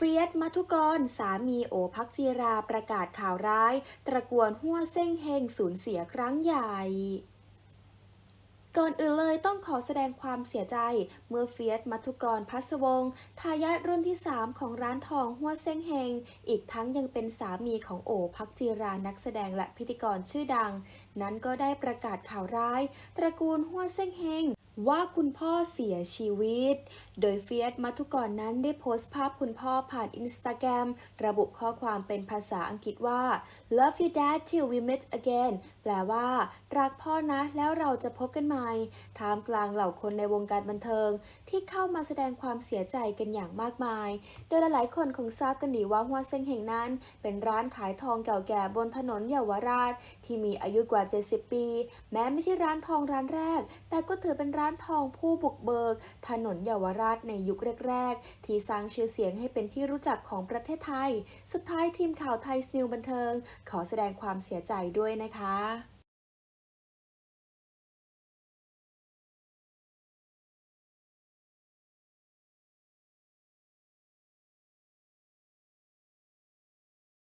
เฟียสมัทุกร สามีโอภักจีราประกาศข่าวร้าย ตระกวนหัวเส้งเฮงสูญเสียครั้งใหญ่ก่อนอื่นเลยต้องขอแสดงความเสียใจ เมื่อเฟียสมัทุกรพัสวงศ์ทายาทรุ่นที่ 3 ของร้านทองหัวเส้งเฮง อีกทั้งยังเป็นสามีของโอภักจีรานักแสดงและพิธีกรชื่อดัง นั้นก็ได้ประกาศข่าวร้าย ตระกูลหัวเส้งเฮง ว่าคุณพ่อเสียชีวิต โดยเฟียสมัทุกรนั้นได้โพสต์ภาพคุณพ่อผ่านอินสตาแกรมระบุข้อความเป็นภาษาอังกฤษว่า love you dad till we meet again แปลว่า รักพ่อนะแล้วเราจะพบกันใหม่ท่ามกลางเหล่าคนในวงการบันเทิง ที่เข้ามาแสดงความเสียใจกันอย่างมากมาย โดยหลายๆคนคงทราบกันดีว่าหัวเซ็งเฮงนั้น เป็นร้านขายทองเก่าแก่บนถนนเยาวราช ที่มีอายุกว่า 70 ปี แม้ไม่ใช่ร้านทองร้านแรก แต่ก็ถือเป็นร้านานทองผู้บุกเบิก ถนนเยาวราชในยุคแรก ๆ ที่สร้างชื่อเสียงให้เป็นที่รู้จักของประเทศไทย สุดท้ายทีมข่าวไทยสนิวบันเทิง ขอแสดงความเสียใจด้วยนะคะ